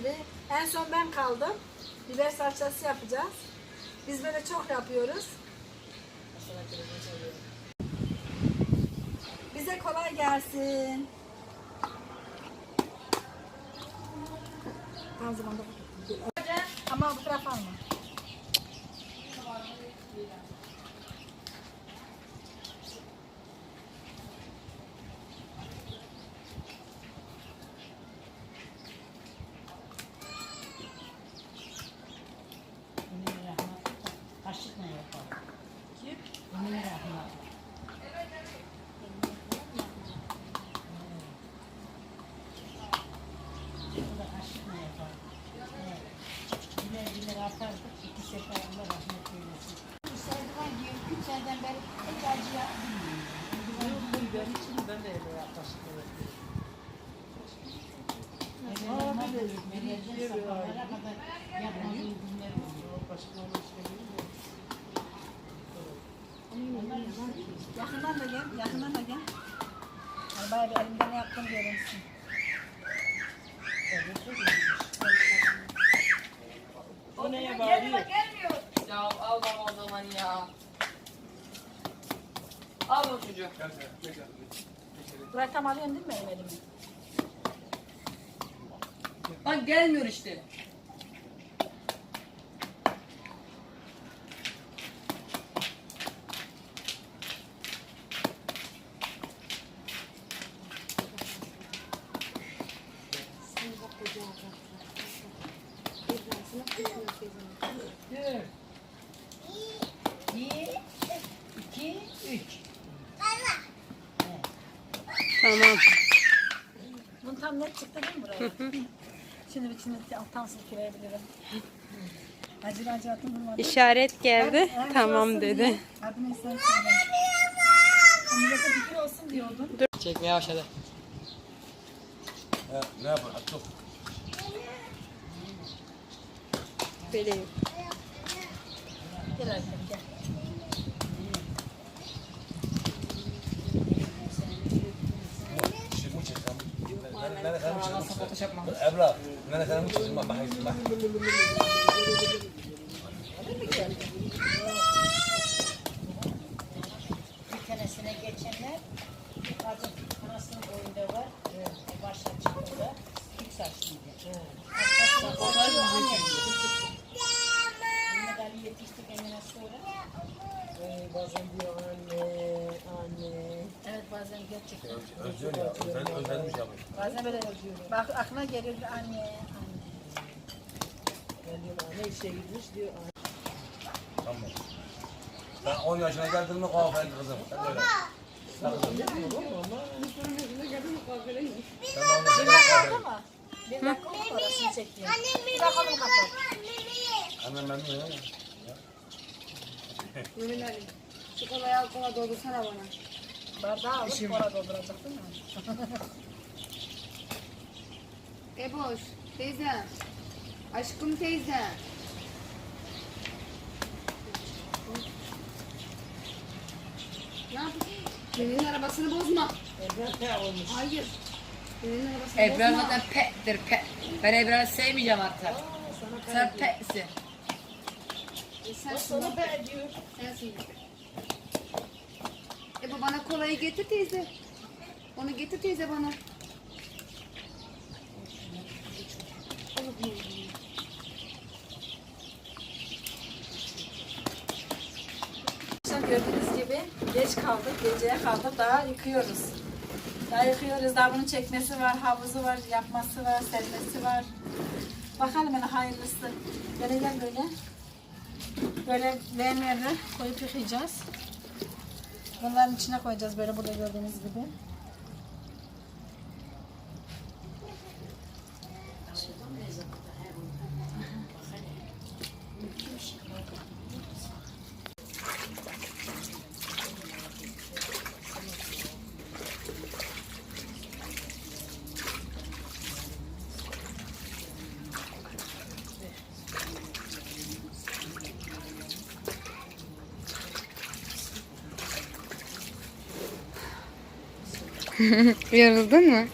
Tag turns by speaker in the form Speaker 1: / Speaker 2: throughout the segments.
Speaker 1: gibi. En son ben kaldım. Biber salçası yapacağız. Biz böyle çok yapıyoruz. Bize kolay gelsin. Tam zamanda Ama bu tarafa alma.
Speaker 2: Emin rahmet. Kaşıkla yapalım. Kim? Emin rahmet. Bu da kaşıkla yapalım. Evet. Birer birer atardık. İki sefer Allah rahmet eylesin. Bu serdiven diyor. Üç seneden beri hiç acı bilmiyorum.
Speaker 3: Ben için ben de öyle yaklaşık yapıyorum.
Speaker 2: Evvelden böyle Meryem'den sabahlara kadar yapmadığım günler oluyor.
Speaker 3: Başka bir şey değil mi?
Speaker 1: Yakından da gel, yakından da gel. Yani bayağı bir elimden ne yaptım görünsün.
Speaker 3: O neye bağırıyor?
Speaker 4: Ya al baba o zaman ya. Al o çocuğu.
Speaker 1: Burayı tam alıyorsun değil mi benim elimi?
Speaker 4: Bak gelmiyor işte.
Speaker 2: Dört. Bir, iki, üç.
Speaker 5: Tamam.
Speaker 1: Bunu tam net çıktı değil mi buraya? Şimdi bir içinde alttan silkeleyebilirim. Acil acil atın vurmadı.
Speaker 5: İşaret geldi.
Speaker 1: Ben- ben
Speaker 5: Tamam
Speaker 1: olsun
Speaker 5: dedi.
Speaker 1: diye Adını söyle. Millete fikir olsun diyordum.
Speaker 4: Çekmeye başladı.
Speaker 6: Ha, ne yapar? Atıp.
Speaker 5: Vereyim.
Speaker 1: Gel Ayşem gel.
Speaker 6: Şimdi çekeceğim. Ne ne ne kadar
Speaker 4: Nasıl
Speaker 6: çekeceğim?
Speaker 4: Photoshop mı?
Speaker 6: Ebra, ne ne kadar çekeceğim? Bak bakayım bak.
Speaker 1: Aklına gelir anne. anne.
Speaker 3: Ben diyorum anne işe gitmiş diyor.
Speaker 6: Tamam. Ben 10 yaşına geldim mi kuaförüm kızım. Sen de öyle. Sen kızım. Sen de 10
Speaker 1: Bir
Speaker 6: yaşına
Speaker 1: dakika
Speaker 6: geldin.
Speaker 1: Bir dakika oldu mu orasını çektiğim? Bir dakika kapat?
Speaker 6: Annem.
Speaker 7: Mümin Ali. Şu kolayı al kola doldursana bana.
Speaker 1: Bardağı alıp orada dolduracak değil mi?
Speaker 7: Eboş. Teyze. Aşkım teyze. Ne yapıyorsun? Senin arabasını bozma.
Speaker 3: Ebrar olmuş?
Speaker 7: Hayır. Senin arabasını
Speaker 4: Ebrar
Speaker 7: bozma.
Speaker 4: zaten pettir pet. Ben Ebrar'ı sevmeyeceğim artık. Sen petsin.
Speaker 7: E sen sana be diyor. Sensin. Bana kolayı getir teyze. Onu getir teyze bana.
Speaker 1: Gördüğünüz gibi geç kaldık, geceye kaldık. Daha yıkıyoruz. Daha yıkıyoruz. Daha bunun çekmesi var, havuzu var, yapması var, sermesi var. Bakalım hele hayırlısı. Böyle gel böyle. Böyle leğenlerle koyup yıkayacağız. Bunların içine koyacağız böyle burada gördüğünüz gibi.
Speaker 5: Yoruldun mu?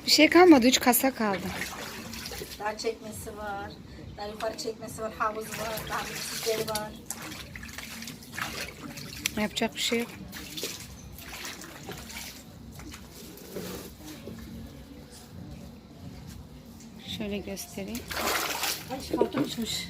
Speaker 7: Hiçbir şey kalmadı. Üç kasa kaldı.
Speaker 1: Daha çekmesi var. Daha yukarı çekmesi var. Havuz var. Daha büyükleri var.
Speaker 7: Yapacak bir şey yok. Şöyle göstereyim.
Speaker 1: Ay şifatom uçmuş.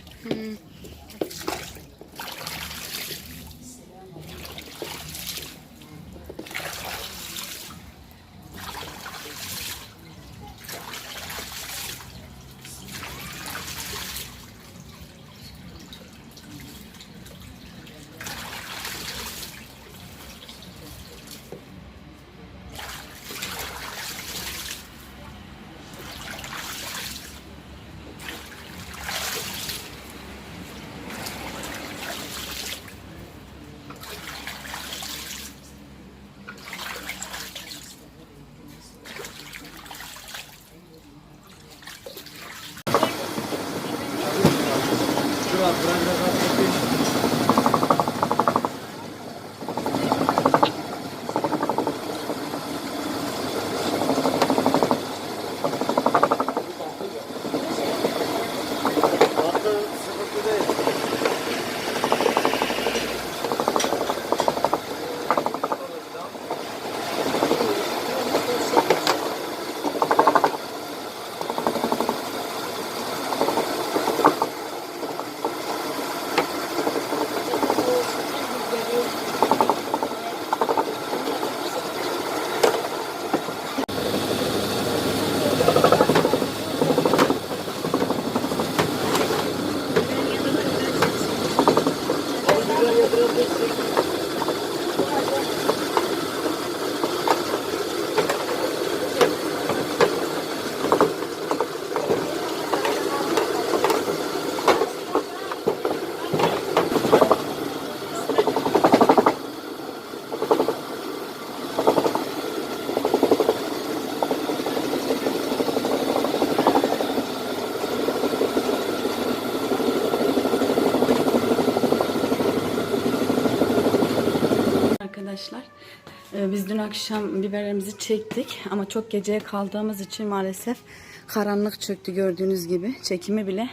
Speaker 8: Biz dün akşam biberlerimizi çektik ama çok geceye kaldığımız için maalesef karanlık çöktü gördüğünüz gibi. Çekimi bile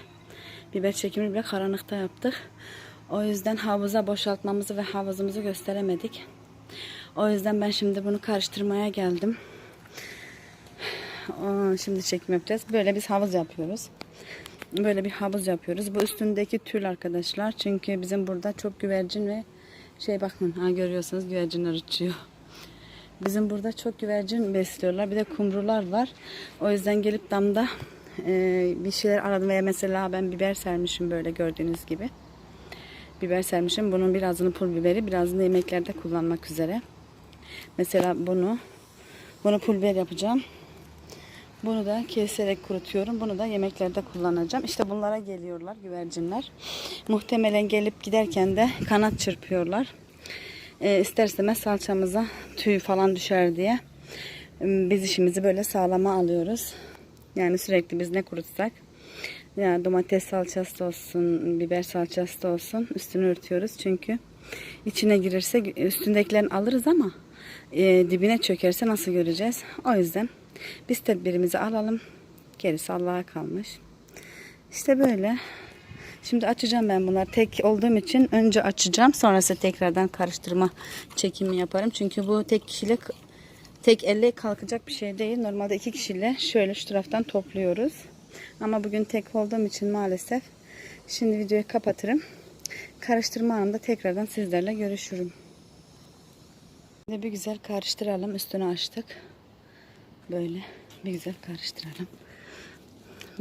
Speaker 8: biber çekimi bile karanlıkta yaptık. O yüzden havuza boşaltmamızı ve havuzumuzu gösteremedik. O yüzden ben şimdi bunu karıştırmaya geldim. Şimdi çekim yapacağız. Böyle biz havuz yapıyoruz. Böyle bir havuz yapıyoruz. Bu üstündeki tül arkadaşlar. Çünkü bizim burada çok güvercin ve şey bakın ha görüyorsunuz güvercinler uçuyor. Bizim burada çok güvercin besliyorlar. Bir de kumrular var. O yüzden gelip damda e, bir şeyler aradım veya mesela ben biber sermişim böyle gördüğünüz gibi. Biber sermişim. Bunun birazını pul biberi, birazını yemeklerde kullanmak üzere. Mesela bunu bunu pul biber yapacağım. Bunu da keserek kurutuyorum. Bunu da yemeklerde kullanacağım. İşte bunlara geliyorlar güvercinler. Muhtemelen gelip giderken de kanat çırpıyorlar. E, ister istemez salçamıza tüy falan düşer diye. Biz işimizi böyle sağlama alıyoruz. Yani sürekli biz ne kurutsak ya domates salçası da olsun, biber salçası da olsun üstünü örtüyoruz. Çünkü içine girirse üstündekilerini alırız ama e, dibine çökerse nasıl göreceğiz? O yüzden biz tedbirimizi alalım. Gerisi Allah'a kalmış. İşte böyle. Şimdi açacağım ben bunlar. Tek olduğum için önce açacağım. Sonrası tekrardan karıştırma çekimi yaparım. Çünkü bu tek kişilik tek elle kalkacak bir şey değil. Normalde iki kişiyle şöyle şu taraftan topluyoruz. Ama bugün tek olduğum için maalesef. Şimdi videoyu kapatırım. Karıştırma anında tekrardan sizlerle görüşürüm. Şimdi bir güzel karıştıralım. Üstünü açtık. Böyle bir güzel karıştıralım.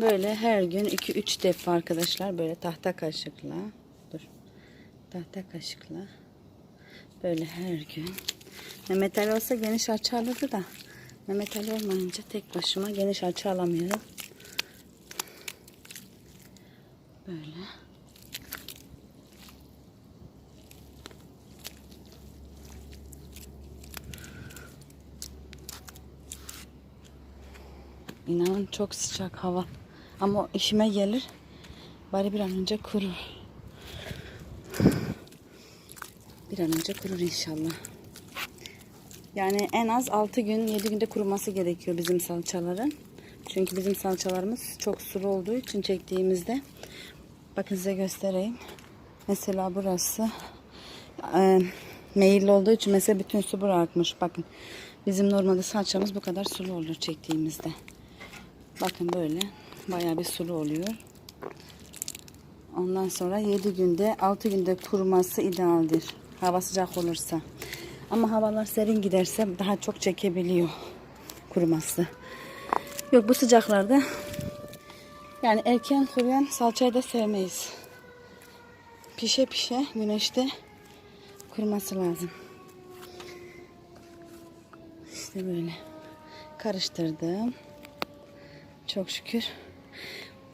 Speaker 8: Böyle her gün 2-3 defa arkadaşlar böyle tahta kaşıkla dur tahta kaşıkla böyle her gün Mehmet Ali olsa geniş açı alırdı da Mehmet Ali olmayınca tek başıma geniş açı alamıyorum. Böyle. İnanın çok sıcak hava. Ama işime gelir. Bari bir an önce kurur. Bir an önce kurur inşallah. Yani en az 6 gün 7 günde kuruması gerekiyor bizim salçaların. Çünkü bizim salçalarımız çok sulu olduğu için çektiğimizde bakın size göstereyim. Mesela burası e, meyilli olduğu için mesela bütün su bırakmış. Bakın bizim normalde salçamız bu kadar sulu olur çektiğimizde. Bakın böyle bayağı bir sulu oluyor. Ondan sonra 7 günde 6 günde kuruması idealdir. Hava sıcak olursa. Ama havalar serin giderse daha çok çekebiliyor kuruması. Yok bu sıcaklarda yani erken kuruyan salçayı da sevmeyiz. Pişe pişe güneşte kuruması lazım. İşte böyle karıştırdım. Çok şükür.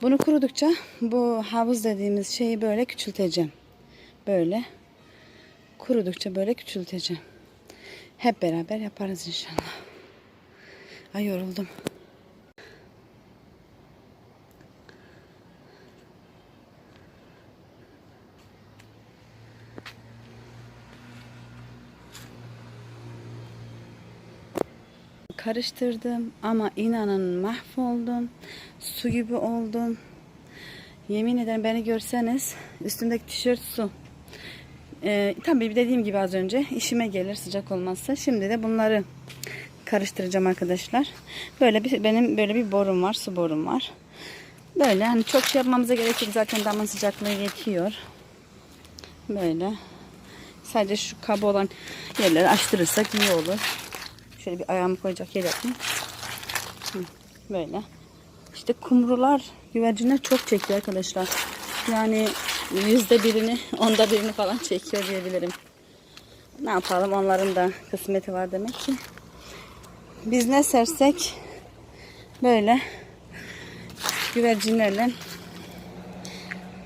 Speaker 8: Bunu kurudukça bu havuz dediğimiz şeyi böyle küçülteceğim. Böyle. Kurudukça böyle küçülteceğim. Hep beraber yaparız inşallah. Ay yoruldum. Karıştırdım ama inanın mahvoldum. Su gibi oldum. Yemin ederim beni görseniz üstümdeki tişört su. Ee, tabii dediğim gibi az önce işime gelir sıcak olmazsa. Şimdi de bunları karıştıracağım arkadaşlar. Böyle bir benim böyle bir borum var, su borum var. Böyle hani çok şey yapmamıza gerek yok zaten damın sıcaklığı yetiyor. Böyle. Sadece şu kabı olan yerleri açtırırsak iyi olur. Şöyle bir ayağımı koyacak yer yapayım. Böyle. İşte kumrular, güvercinler çok çekiyor arkadaşlar. Yani yüzde birini, onda birini falan çekiyor diyebilirim. Ne yapalım onların da kısmeti var demek ki. Biz ne sersek böyle güvercinlerle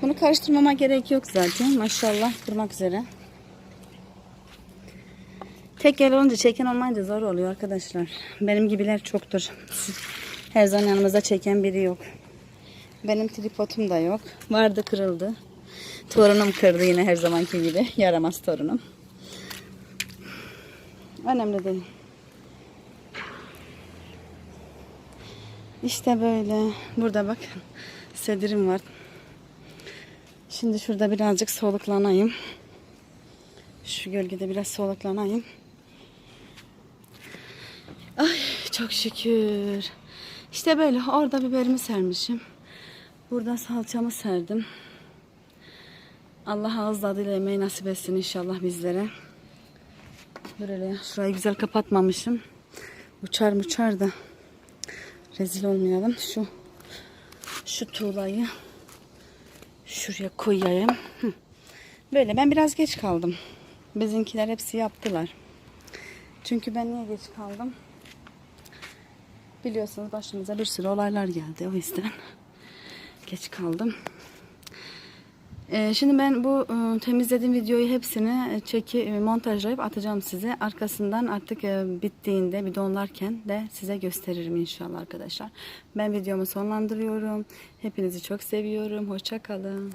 Speaker 8: bunu karıştırmama gerek yok zaten. Maşallah kurmak üzere. Tek el olunca çeken olmayınca zor oluyor arkadaşlar. Benim gibiler çoktur. Her zaman yanımızda çeken biri yok. Benim tripodum da yok. Vardı kırıldı. Torunum kırdı yine her zamanki gibi. Yaramaz torunum. Önemli değil. İşte böyle. Burada bak. Sedirim var. Şimdi şurada birazcık soluklanayım. Şu gölgede biraz soluklanayım. Ay çok şükür. İşte böyle orada biberimi sermişim. Burada salçamı serdim. Allah ağız tadıyla yemeği nasip etsin inşallah bizlere. Böyle şurayı güzel kapatmamışım. Uçar muçar da rezil olmayalım. Şu şu tuğlayı şuraya koyayım. Böyle ben biraz geç kaldım. Bizimkiler hepsi yaptılar. Çünkü ben niye geç kaldım? Biliyorsunuz başımıza bir sürü olaylar geldi. O yüzden geç kaldım. Ee, şimdi ben bu e, temizlediğim videoyu hepsini çeki e, montajlayıp atacağım size. Arkasından artık e, bittiğinde bir donlarken de size gösteririm inşallah arkadaşlar. Ben videomu sonlandırıyorum. Hepinizi çok seviyorum. Hoşça kalın.